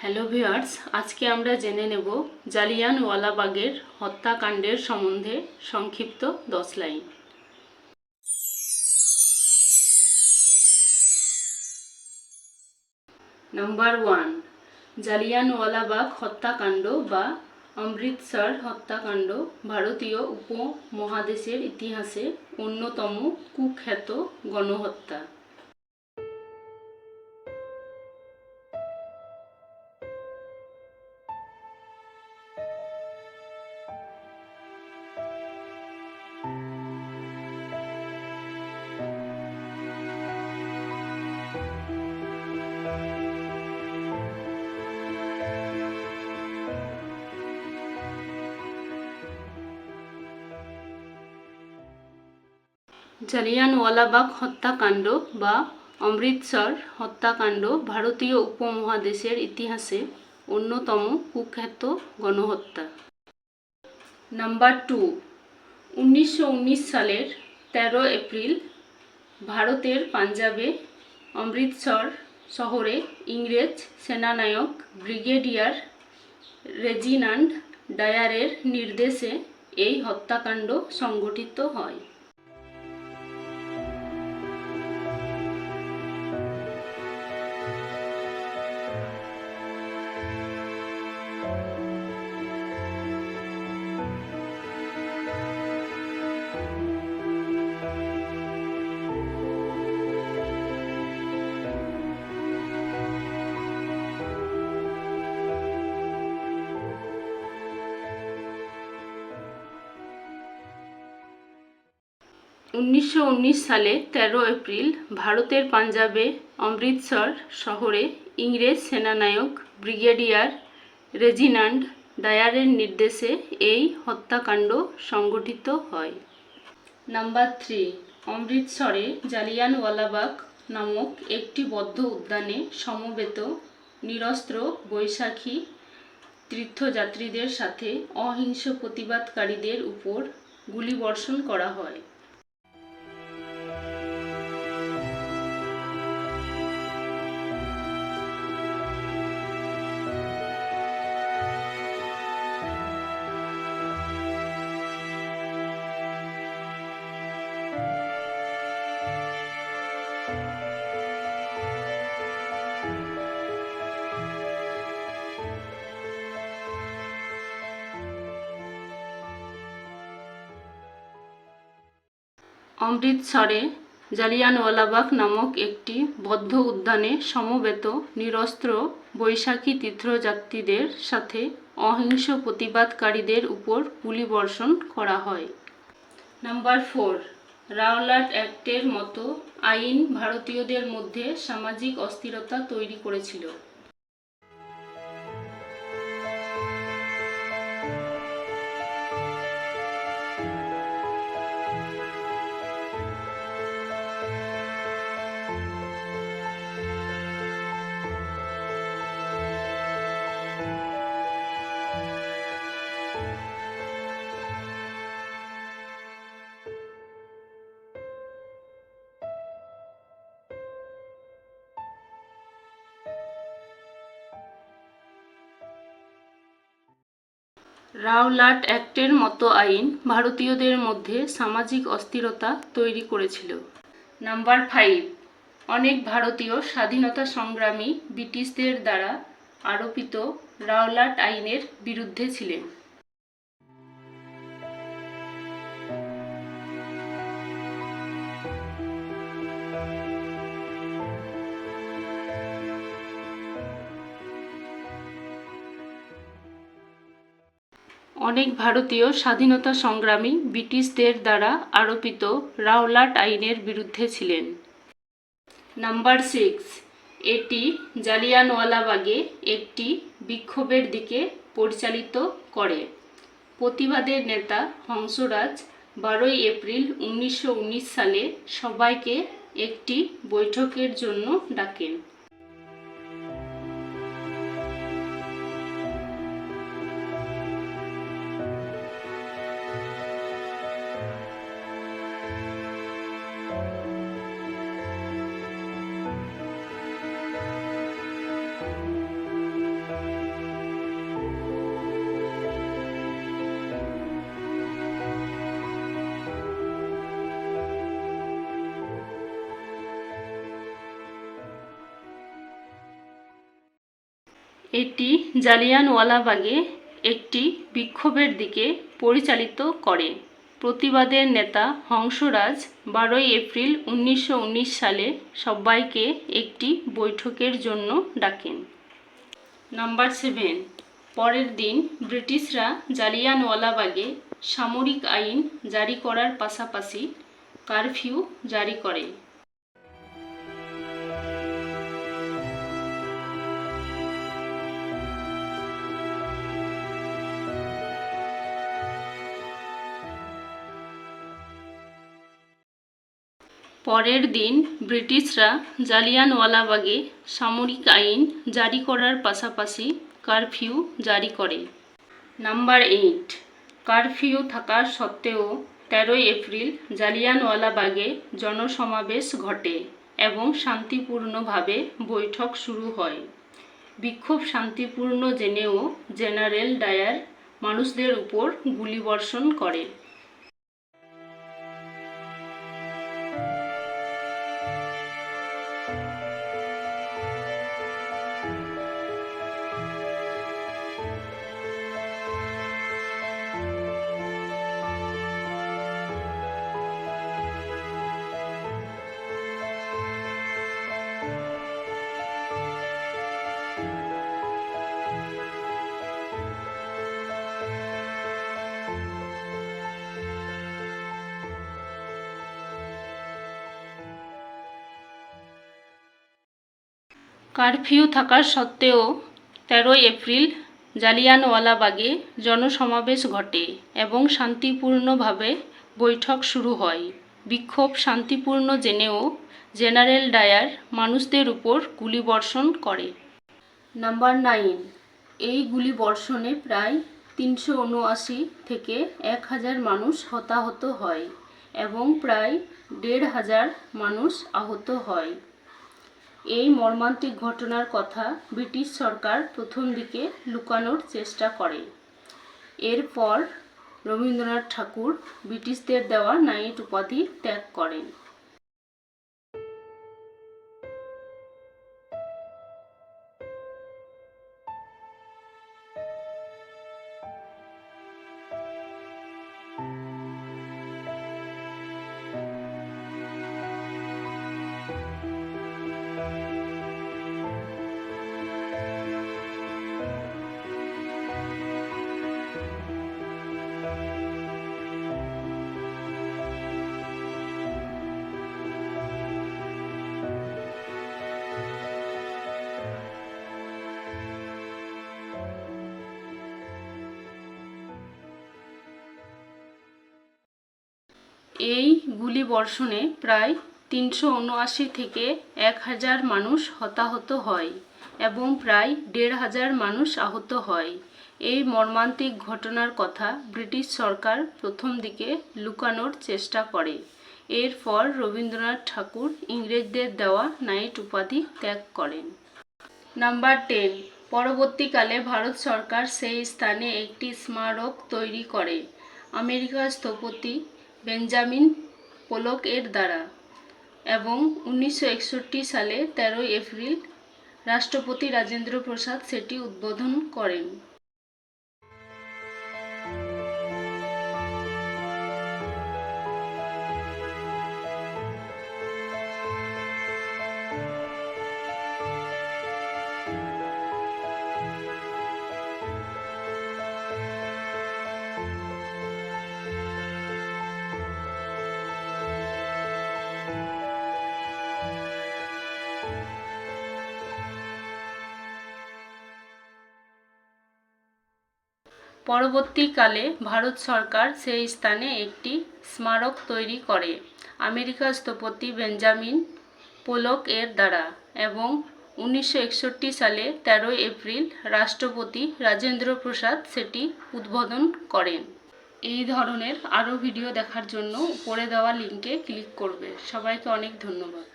Hello viewers, আজকে আমরা জেনে নেব জালিয়ানওয়ালাবাগের হত্যাকাণ্ডের সম্বন্ধে সংক্ষিপ্ত দশ লাইন। নাম্বার ওয়ান, জালিয়ানওয়ালাবাগ হত্যাকাণ্ড বা অমৃতসর হত্যাকাণ্ড ভারতীয় উপমহাদেশের ইতিহাসে অন্যতম কুখ্যাত গণহত্যা। জালিয়ানওয়ালাবাগ হত্যাকাণ্ড বা অমৃতসর হত্যাকাণ্ড ভারতীয় উপমহাদেশের ইতিহাসে অন্যতম কুখ্যাত গণহত্যা। নাম্বার টু, উনিশশো উনিশ সালের তেরো এপ্রিল ভারতের পাঞ্জাবে অমৃতসর শহরে ইংরেজ সেনানায়ক ব্রিগেডিয়ার রেজিনান্ড ডায়ারের নির্দেশে এই হত্যাকাণ্ড সংঘটিত হয়। উনিশশো উনিশ সালে তেরো এপ্রিল ভারতের পাঞ্জাবে অমৃতসর শহরে ইংরেজ সেনানায়ক ব্রিগেডিয়ার রেজিনান্ড ডায়ারের নির্দেশে এই হত্যাকাণ্ড সংঘটিত হয়। নাম্বার থ্রি, অমৃতসরে জালিয়ানওয়ালাবাগ নামক একটি বদ্ধ উদ্যানে সমবেত নিরস্ত্র বৈশাখী তীর্থযাত্রীদের সাথে অহিংস প্রতিবাদকারীদের উপর গুলিবর্ষণ করা হয়। অমৃতসরে জালিয়ানওয়ালাবাগ নামক একটি বদ্ধ উদ্যানে সমবেত নিরস্ত্র বৈশাখী তীর্থযাত্রীদের সাথে অহিংস প্রতিবাদকারীদের উপর গুলিবর্ষণ করা হয়। নাম্বার ফোর, রাওলাট অ্যাক্টের মতো আইন ভারতীয়দের মধ্যে সামাজিক অস্থিরতা তৈরি করেছিল। রাওলাট অ্যাক্টের মতো আইন ভারতীয়দের মধ্যে সামাজিক অস্থিরতা তৈরি করেছিল। নাম্বার ফাইভ, অনেক ভারতীয় স্বাধীনতা সংগ্রামী ব্রিটিশদের দ্বারা আরোপিত রাওলাট আইনের বিরুদ্ধে ছিলেন। অনেক ভারতীয় স্বাধীনতা সংগ্রামী ব্রিটিশদের দ্বারা আরোপিত রাওলাট আইনের বিরুদ্ধে ছিলেন। নাম্বার সিক্স, এটি জালিয়ানওয়ালাবাগে একটি বিক্ষোভের দিকে পরিচালিত করে। প্রতিবাদের নেতা হংসরাজ বারোই এপ্রিল উনিশশো উনিশ সালে সবাইকে একটি বৈঠকের জন্য ডাকেন। এটি জালিয়ানওয়ালাবাগে একটি বিক্ষোভের দিকে পরিচালিত করে। প্রতিবাদের নেতা হংসরাজ বারোই এপ্রিল উনিশশো উনিশ সালে সবাইকে একটি বৈঠকের জন্য ডাকেন। Number seven. পরের দিন ব্রিটিশরা জালিয়ানওয়ালাবাগে সামরিক আইন জারি করার পাশাপাশি কারফিউ জারি করে। পরের দিন ব্রিটিশরা জালিয়ানওয়ালাবাগে সামরিক আইন জারি করার পাশাপাশি কারফিউ জারি করে। নাম্বার এইট, কারফিউ থাকা সত্ত্বেও তেরোই এপ্রিল জালিয়ানওয়ালাবাগে জনসমাবেশ ঘটে এবং শান্তিপূর্ণভাবে বৈঠক শুরু হয়। বিক্ষোভ শান্তিপূর্ণ জেনেও জেনারেল ডায়ার মানুষদের উপর গুলিবর্ষণ করে। কারফিউ থাকা সত্ত্বেও তেরোই এপ্রিল জালিয়ানওয়ালাবাগে জনসমাবেশ ঘটে এবং শান্তিপূর্ণভাবে বৈঠক শুরু হয়। বিক্ষোভ শান্তিপূর্ণ জেনেও জেনারেল ডায়ার মানুষদের উপর গুলিবর্ষণ করে। নাম্বার নাইন, এই গুলিবর্ষণে প্রায় তিনশো উনআশি থেকে এক হাজার মানুষ হতাহত হয় এবং প্রায় দেড় হাজার মানুষ আহত হয়। এই মর্মান্তিক ঘটনার কথা ব্রিটিশ সরকার প্রথম দিকে লুকানোর চেষ্টা করে। এরপর রবীন্দ্রনাথ ঠাকুর ব্রিটিশদের দেওয়া নাইট উপাধি ত্যাগ করেন। এই গুলিবর্ষণে প্রায় তিনশো উনআশি থেকে এক হাজার মানুষ হতাহত হয় এবং প্রায় দেড় হাজার মানুষ আহত হয়। এই মর্মান্তিক ঘটনার কথা ব্রিটিশ সরকার প্রথম দিকে লুকানোর চেষ্টা করে। এরপর রবীন্দ্রনাথ ঠাকুর ইংরেজদের দেওয়া নাইট উপাধি ত্যাগ করেন। নাম্বার টেন, পরবর্তীকালে ভারত সরকার সেই স্থানে একটি স্মারক তৈরি করে। আমেরিকার স্থপতি বেঞ্জামিন পোলক এর দ্বারা এবং উনিশশো একষট্টি সালে তেরোই এপ্রিল রাষ্ট্রপতি রাজেন্দ্র প্রসাদ সেটি উদ্বোধন করেন। পরবর্তীকালে ভারত সরকার সেই স্থানে একটি স্মারক তৈরি করে আমেরিকার স্থপতি বেঞ্জামিন পোলক এর দ্বারা এবং উনিশশো একষট্টি সালে তেরোই এপ্রিল রাষ্ট্রপতি রাজেন্দ্র প্রসাদ সেটি উদ্বোধন করেন। এই ধরনের আরও ভিডিও দেখার জন্য উপরে দেওয়া লিঙ্কে ক্লিক করবে। সবাইকে অনেক ধন্যবাদ।